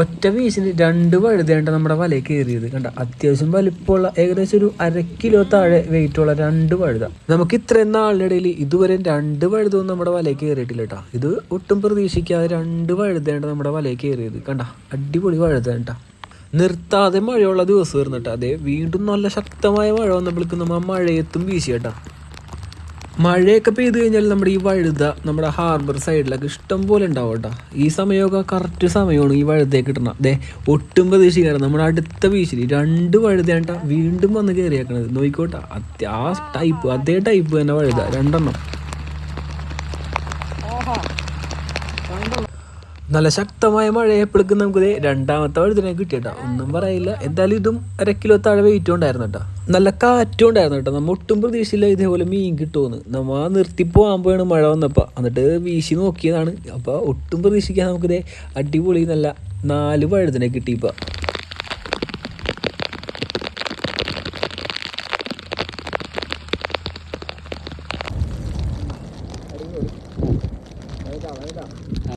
ഒറ്റ പീസിന് രണ്ട് വഴുതേണ്ട നമ്മുടെ വലയിൽ കയറിയത്. കണ്ട? അത്യാവശ്യം വലിപ്പമുള്ള ഏകദേശം ഒരു അര കിലോ താഴെ വെയിറ്റ് ഉള്ള രണ്ട് വഴുത. നമുക്ക് ഇത്രയും നാളിനിടയിൽ ഇതുവരെ രണ്ട് വഴുതൊന്നും നമ്മുടെ വലയിൽ കയറിയിട്ടില്ല കേട്ടോ. ഇത് ഒട്ടും പ്രതീക്ഷിക്കാതെ രണ്ട് വഴുതേണ്ട നമ്മുടെ വലയിൽ കയറിയത്. കണ്ട? അടിപൊളി വഴുതേണ്ട നിർത്താതെ മഴയുള്ള ദിവസം വരുന്നിട്ട് അതെ വീണ്ടും നല്ല ശക്തമായ മഴ വന്നപ്പോഴേക്കും നമ്മൾ മഴയത്തും വീശി കേട്ടോ. മഴയൊക്കെ പെയ്ത് കഴിഞ്ഞാൽ നമ്മുടെ ഈ വഴുത നമ്മുടെ ഹാർബർ സൈഡിലൊക്കെ ഇഷ്ടം പോലെ ഉണ്ടാവും കേട്ടോ. ഈ സമയമൊക്കെ കറക്റ്റ് സമയമാണ് ഈ വഴുതയൊക്കെ കിട്ടണം അതെ ഒട്ടും പ്രതീക്ഷിക്കാറ് നമ്മുടെ അടുത്ത വീശിൽ രണ്ട് വഴുതയാണ്ട വീണ്ടും വന്ന് കയറിയേക്കണത് നോക്കിക്കോട്ടെ. അത്യ ആ ടൈപ്പ് അതേ ടൈപ്പ് തന്നെ വഴുത. രണ്ടെണ്ണം. നല്ല ശക്തമായ മഴയപ്പോഴേക്ക് നമുക്ക് രണ്ടാമത്തെ വഴുതനെ കിട്ടിയിട്ടോ. ഒന്നും പറയില്ല. എന്തായാലും ഇതും അര കിലോ താഴെ വെയിറ്റ് ഉണ്ടായിരുന്നു കേട്ടോ. നല്ല കാറ്റും ഉണ്ടായിരുന്നു കേട്ടോ. നമ്മൾ ഒട്ടും പ്രതീക്ഷയില്ല ഇതേപോലെ മീൻ കിട്ടുമെന്ന് നമ്മൾ നിർത്തിപ്പോകാൻ പോയാണ് മഴ വന്നപ്പോൾ എന്നിട്ട് വീശി നോക്കിയതാണ്. അപ്പോൾ ഒട്ടും പ്രതീക്ഷിക്കാൻ നമുക്കിതേ അടിപൊളി നല്ല നാല് വഴുതനെ കിട്ടിയപ്പോൾ